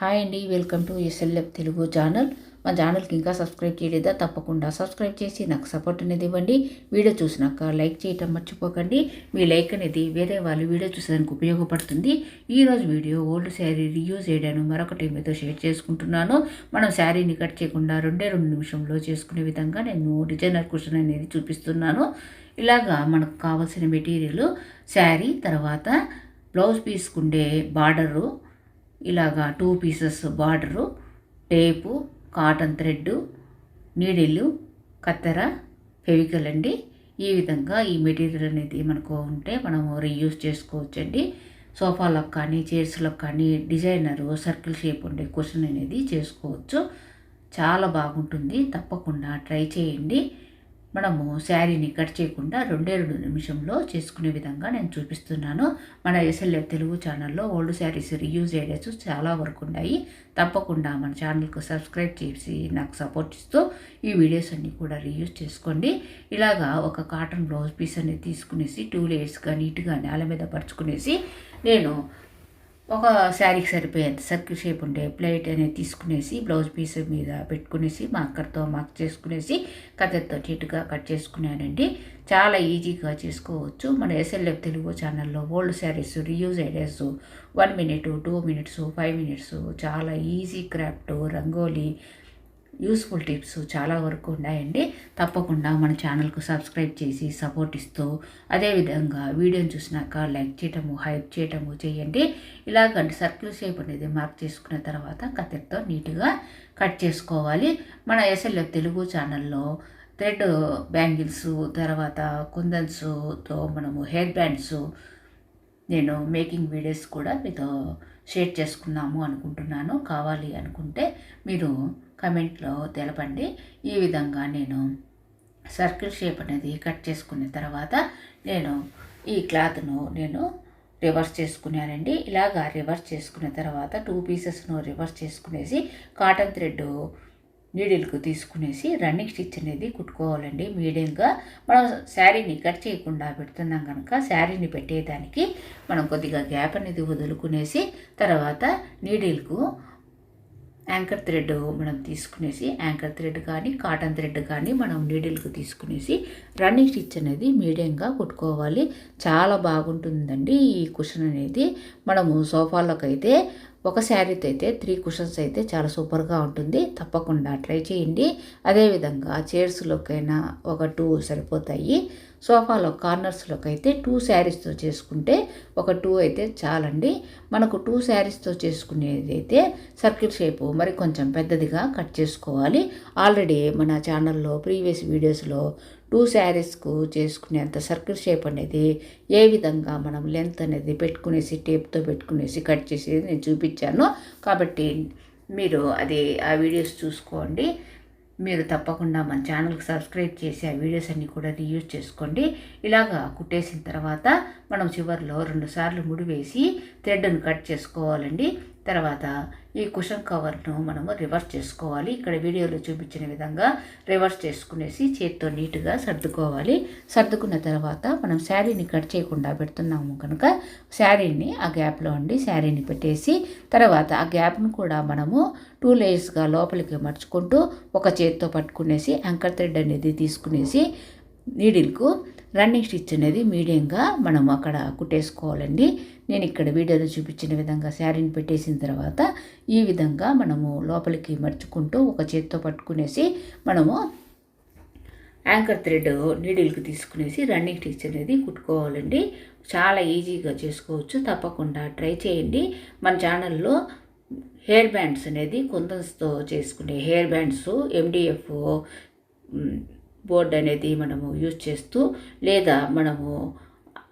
Hi అండి welcome to SLF Telugu channel మా ఛానల్కి ఇంకా సబ్స్క్రైబ్ చేయలేదా? తప్పకుండా సబ్స్క్రైబ్ చేసి నాకు సపోర్ట్ అనేది ఇవ్వండి. వీడియో చూసినాక లైక్ చేయటం మర్చిపోకండి. మీ లైక్ అనేది వేరే వాళ్ళు వీడియో చూసేదానికి ఉపయోగపడుతుంది. ఈరోజు వీడియో ఓల్డ్ శారీ రియూజ్ చేయడాను. మరొకటి మీతో షేర్ చేసుకుంటున్నాను. మనం శారీని కట్ చేయకుండా రెండే రెండు నిమిషంలో చేసుకునే విధంగా నేను డిజైనర్ కుషన్ అనేది చూపిస్తున్నాను. ఇలాగా మనకు కావాల్సిన మెటీరియల్ శారీ తర్వాత బ్లౌజ్ పీస్కుండే బార్డరు ఇలాగా two pieces border tape cotton thread నీడిల్లు కత్తెర ఫెవికల్ అండి. ఈ విధంగా ఈ మెటీరియల్ అనేది మనకు ఉంటే మనము రీయూజ్ చేసుకోవచ్చండి. సోఫాలకు కానీ చైర్స్లకు కానీ డిజైనరు సర్కిల్ షేప్ ఉండే క్వశ్చన్ అనేది చేసుకోవచ్చు. చాలా బాగుంటుంది. తప్పకుండా ట్రై చేయండి. మనము శారీని కట్ చేయకుండా రెండే రెండు నిమిషంలో చేసుకునే విధంగా నేను చూపిస్తున్నాను. మన ఎస్ఎల్ఎఫ్ తెలుగు ఛానల్లో ఓల్డ్ శారీస్ రీయూజ్ ఐడియాస్ చాలా వరకు ఉన్నాయి. తప్పకుండా మన ఛానల్కు సబ్స్క్రైబ్ చేసి నాకు సపోర్ట్ ఇస్తూ ఈ వీడియోస్ అన్నీ కూడా రీయూజ్ చేసుకోండి. ఇలాగా ఒక కాటన్ బ్లౌజ్ పీస్ అనేది తీసుకునేసి టూ లేయర్స్గా నీట్గా నేల మీద పరుచుకునేసి నేను ఒక శారీకి సరిపోయేంత సర్కిల్ షేప్ ఉండే ప్లేట్ అనేది తీసుకునేసి బ్లౌజ్ పీస్ మీద పెట్టుకునేసి మార్కర్తో మార్క్ చేసుకునేసి కథతో నీట్గా కట్ చేసుకున్నానండి. చాలా ఈజీగా చేసుకోవచ్చు. మన ఎస్ఎల్ఎఫ్ తెలుగు ఛానల్లో old saris reuse ideas one minute two minutes five minutes చాలా easy craft rangoli useful tips చాలా వరకు ఉన్నాయండి. తప్పకుండా మన ఛానల్కు సబ్స్క్రైబ్ చేసి సపోర్ట్ ఇస్తూ అదేవిధంగా వీడియోని చూసినాక లైక్ చేయటము హైప్ చేయటము చేయండి. ఇలాగంటే సర్కిల్ షేప్ అనేది మార్క్ చేసుకున్న తర్వాత కత్తెరతో నీట్గా కట్ చేసుకోవాలి. మన ఎస్ఎల్ఎఫ్ తెలుగు ఛానల్లో థ్రెడ్ బ్యాంగిల్స్ తర్వాత కుందన్స్తో మనము హెయిర్ బ్యాండ్స్ నేను మేకింగ్ వీడియోస్ కూడా మీతో షేర్ చేసుకున్నాము అనుకుంటున్నాను. కావాలి అనుకుంటే మీరు కమెంట్లో తెలపండి. ఈ విధంగా నేను సర్కిల్ షేప్ అనేది కట్ చేసుకున్న తర్వాత నేను ఈ క్లాత్ను నేను రివర్స్ చేసుకున్నానండి. ఇలాగా రివర్స్ చేసుకున్న తర్వాత టూ పీసెస్ను రివర్స్ చేసుకునేసి కాటన్ థ్రెడ్ నీడిల్కు తీసుకునేసి రన్నింగ్ స్టిచ్ అనేది కుట్టుకోవాలండి. మీడియంగా మనం శారీని కట్ చేయకుండా పెడుతున్నాం కనుక శారీని పెట్టేదానికి మనం కొద్దిగా గ్యాప్ అనేది వదులుకునేసి తర్వాత నీడిల్కు యాంకర్ థ్రెడ్ మనం తీసుకునేసి యాంకర్ థ్రెడ్ కానీ కాటన్ థ్రెడ్ కానీ మనం నీడిల్కి తీసుకునేసి రన్నింగ్ స్టిచ్ అనేది మీడియంగా కుట్టుకోవాలి. చాలా బాగుంటుందండి ఈ కుషన్ అనేది. మనము సోఫాలోకైతే అయితే ఒక శారీతో అయితే త్రీ కుషన్స్ అయితే చాలా సూపర్గా ఉంటుంది. తప్పకుండా ట్రై చేయండి. అదేవిధంగా చైర్స్లోకైనా ఒక టూ సరిపోతాయి. సోఫాలో కార్నర్స్లోకి అయితే టూ శారీస్తో చేసుకుంటే ఒక టూ అయితే చాలండి. మనకు టూ శారీస్తో చేసుకునేది అయితే సర్కిల్ షేపు మరి కొంచెం పెద్దదిగా కట్ చేసుకోవాలి. ఆల్రెడీ మన ఛానల్లో ప్రీవియస్ వీడియోస్లో టూ శారీస్కు చేసుకునేంత సర్కిల్ షేప్ అనేది ఏ విధంగా మనం లెంత్ అనేది పెట్టుకునేసి టేప్తో పెట్టుకునేసి కట్ చేసేది నేను చూపించాను. కాబట్టి మీరు అది ఆ వీడియోస్ చూసుకోండి. మీరు తప్పకుండా మన ఛానల్కి సబ్స్క్రైబ్ చేసి ఆ వీడియోస్ అన్నీ కూడా రీయూజ్ చేసుకోండి. ఇలాగా కుట్టేసిన తర్వాత మనం చివరిలో రెండు సార్లు ముడి వేసి థ్రెడ్ను కట్ చేసుకోవాలండి. తర్వాత ఈ కుషన్ కవర్ను మనము రివర్స్ చేసుకోవాలి. ఇక్కడ వీడియోలో చూపించిన విధంగా రివర్స్ చేసుకునేసి చేతితో నీట్గా సర్దుకోవాలి. సర్దుకున్న తర్వాత మనం శారీని కట్ చేయకుండా పెడుతున్నాము కనుక శారీని ఆ గ్యాప్లో ఉండి శారీని పెట్టేసి తర్వాత ఆ గ్యాప్ను కూడా మనము టూ లేయర్స్గా లోపలికి మర్చుకుంటూ ఒక చేతితో పట్టుకునేసి యాంకర్ థ్రెడ్ అనేది తీసుకునేసి నీడిల్కు రన్నింగ్ స్టిచ్ అనేది మీడియంగా మనం అక్కడ కుట్టేసుకోవాలండి. నేను ఇక్కడ వీడియోలో చూపించిన విధంగా శారీని పెట్టేసిన తర్వాత ఈ విధంగా మనము లోపలికి మర్చుకుంటూ ఒక చేత్తో పట్టుకునేసి మనము యాంకర్ థ్రెడ్ నీడిల్కి తీసుకునేసి రన్నింగ్ స్టిచ్ అనేది కుట్టుకోవాలండి. చాలా ఈజీగా చేసుకోవచ్చు. తప్పకుండా ట్రై చేయండి. మన ఛానల్లో హెయిర్ బ్యాండ్స్ అనేది కుందన్స్తో చేసుకునే హెయిర్ బ్యాండ్స్ ఎండిఎఫ్ బోర్డ్ అనేది మనము యూజ్ చేస్తూ లేదా మనము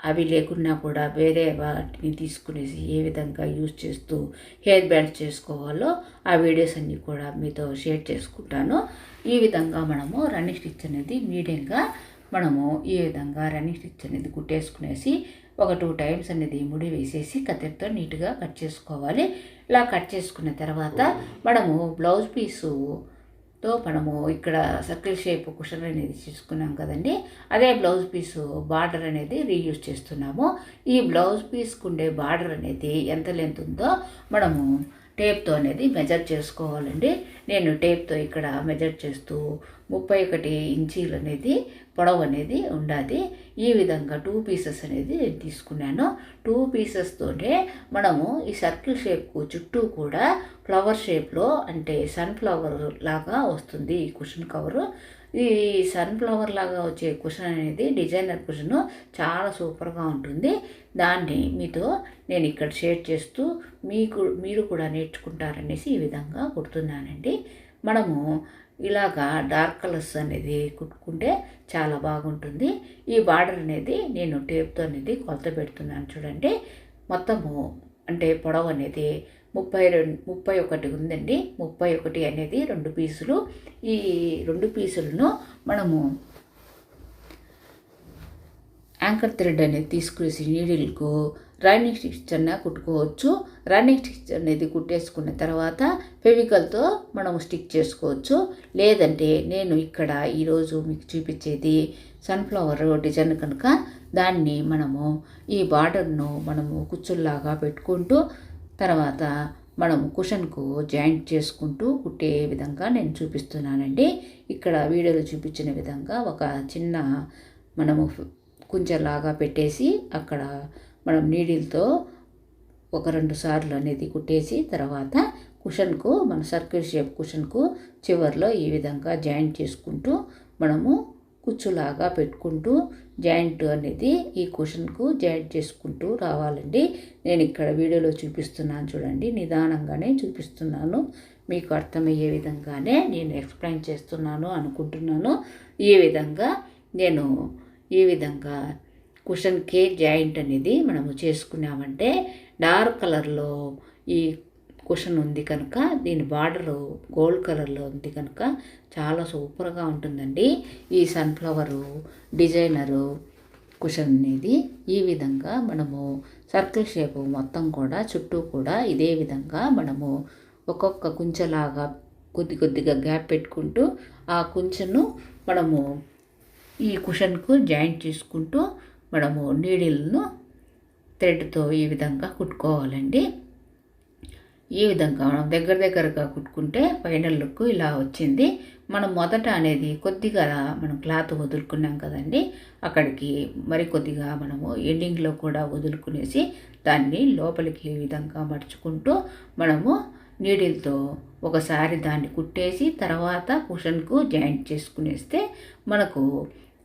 అవి లేకున్నా కూడా వేరే వాటిని తీసుకునేసి ఏ విధంగా యూజ్ చేస్తూ హెయిర్ బ్యాండ్స్ చేసుకోవాలో ఆ వీడియోస్ అన్నీ కూడా మీతో షేర్ చేసుకుంటాను. ఈ విధంగా మనము రన్నింగ్ స్టిచ్ అనేది మీడియంగా మనము ఈ విధంగా రన్నింగ్ స్టిచ్ అనేది కుట్టేసుకునేసి ఒక టూ టైమ్స్ అనేది ముడి వేసేసి కత్తెరతో నీట్గా కట్ చేసుకోవాలి. ఇలా కట్ చేసుకున్న తర్వాత మనము బ్లౌజ్ పీసు తో మనము ఇక్కడ సర్కిల్ షేప్ కుషన్ అనేది తీసుకున్నాం కదండి. అదే బ్లౌజ్ పీసు బార్డర్ అనేది రీయూజ్ చేస్తున్నాము. ఈ బ్లౌజ్ పీస్కు ఉండే బార్డర్ అనేది ఎంత లెంత్ ఉందో మనము టేప్తో అనేది మెజర్ చేసుకోవాలండి. నేను టేప్తో ఇక్కడ మెజర్ చేస్తూ ముప్పై ఒకటి ఇంచీలు అనేది పొడవు అనేది ఉండాలి ఈ విధంగా టూ పీసెస్ అనేది తీసుకున్నాను. టూ పీసెస్తోనే మనము ఈ సర్కిల్ షేప్కు చుట్టూ కూడా ఫ్లవర్ షేప్లో అంటే సన్ఫ్లవర్ లాగా వస్తుంది ఈ కుషన్ కవరు ఈ సన్ఫ్లవర్ లాగా వచ్చే కుషన్ అనేది డిజైనర్ కుషన్ చాలా సూపర్గా ఉంటుంది. దాన్ని మీతో నేను ఇక్కడ షేర్ చేస్తూ మీకు మీరు కూడా నేర్చుకుంటారనేసి ఈ విధంగా కుడుతున్నానండి మనము ఇలాగా డార్క్ కలర్స్ అనేది కుట్టుకుంటే చాలా బాగుంటుంది. ఈ బార్డర్ అనేది నేను టేప్తో అనేది కొలత పెడుతున్నాను చూడండి. మొత్తము అంటే పొడవు అనేది ముప్పై రెండు ముప్పై ఒకటి ఉందండి. ముప్పై ఒకటి అనేది రెండు పీసులు. ఈ రెండు పీసులను మనము యాంకర్ థ్రెడ్ అనేది తీసుకునేసి నీడిల్కు రన్నింగ్ స్టిచ్ అన్న కుట్టుకోవచ్చు. రన్నింగ్ స్టిచ్ అనేది కుట్టేసుకున్న తర్వాత ఫెవికల్తో మనము స్టిక్ చేసుకోవచ్చు. లేదంటే నేను ఇక్కడ ఈరోజు మీకు చూపించేది సన్ఫ్లవర్ డిజైన్ కనుక దాన్ని మనము ఈ బార్డర్ను మనము కుచ్చుల్లాగా పెట్టుకుంటూ తర్వాత మనం కుషన్కు జాయింట్ చేసుకుంటూ కుట్టే విధంగా నేను చూపిస్తున్నానండి. ఇక్కడ వీడియోలో చూపించిన విధంగా ఒక చిన్న మనము కుంచెలాగా పెట్టేసి అక్కడ మనం నీడిల్తో ఒక రెండు సార్లు అనేది కుట్టేసి తర్వాత కుషన్కు మన సర్కిల్ షేప్ కుషన్కు చివరిలో ఈ విధంగా జాయింట్ చేసుకుంటూ మనము కుచ్చులాగా పెట్టుకుంటూ జాయింట్ అనేది ఈ కుషన్కు జాయింట్ చేసుకుంటూ రావాలండి. నేను ఇక్కడ వీడియోలో చూపిస్తున్నాను చూడండి నిదానంగానే చూపిస్తున్నాను. మీకు అర్థమయ్యే విధంగానే నేను ఎక్స్ప్లెయిన్ చేస్తున్నాను అనుకుంటున్నాను. ఈ విధంగా నేను ఈ విధంగా కుషన్ కే జాయింట్ అనేది మనము చేసుకున్నామంటే డార్క్ కలర్లో ఈ కుషన్ ఉంది కనుక దీని బార్డర్ గోల్డ్ కలర్లో ఉంది కనుక చాలా సూపర్గా ఉంటుందండి. ఈ సన్ఫ్లవరు డిజైనరు కుషన్ అనేది ఈ విధంగా మనము సర్కిల్ షేప్ మొత్తం కూడా చుట్టూ కూడా ఇదే విధంగా మనము ఒక్కొక్క కుంచెలాగా కొద్ది కొద్దిగా గ్యాప్ పెట్టుకుంటూ ఆ కుంచెను మనము ఈ కుషన్కు జాయింట్ చేసుకుంటూ మనము నీడిల్ను థ్రెడ్తో ఈ విధంగా కుట్టుకోవాలండి. ఈ విధంగా మనం దగ్గర దగ్గరగా కుట్టుకుంటే ఫైనల్ లుక్ ఇలా వచ్చింది. మనం మొదట అనేది కొద్దిగా మనం క్లాత్ వదులుకున్నాం కదండి. అక్కడికి మరి కొద్దిగా మనము ఎండింగ్లో కూడా వదులుకునేసి దాన్ని లోపలికి ఈ విధంగా మడుచుకుంటూ మనము నీడిల్తో ఒకసారి దాన్ని కుట్టేసి తర్వాత కుషన్కు జాయింట్ చేసుకునేస్తే మనకు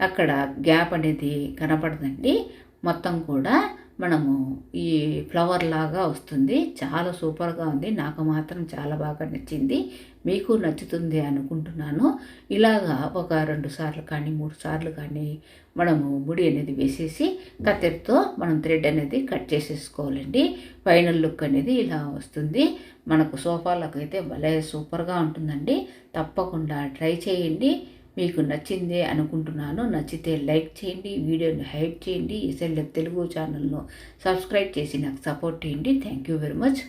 అక్కడ గ్యాప్ అనేది కనపడదండి. మొత్తం కూడా మనము ఈ ఫ్లవర్ లాగా వస్తుంది. చాలా సూపర్గా ఉంది. నాకు మాత్రం చాలా బాగా నచ్చింది. మీకు నచ్చుతుంది అనుకుంటున్నాను. ఇలాగా ఒక రెండు సార్లు కానీ మూడు సార్లు కానీ మనము ముడి అనేది వేసేసి కత్తెరతో మనం థ్రెడ్ అనేది కట్ చేసేసుకోవాలండి. ఫైనల్ లుక్ అనేది ఇలా వస్తుంది. మనకు సోఫాలకు అయితే భలే సూపర్గా ఉంటుందండి. తప్పకుండా ట్రై చేయండి. మీకు నచ్చిందే అనుకుంటున్నాను. నచ్చితే లైక్ చేయండి వీడియోని హైప్ చేయండి ఎస్ఎల్ఎఫ్ తెలుగు ఛానల్ను సబ్స్క్రైబ్ చేసి నాకు సపోర్ట్ చేయండి. Thank you very much.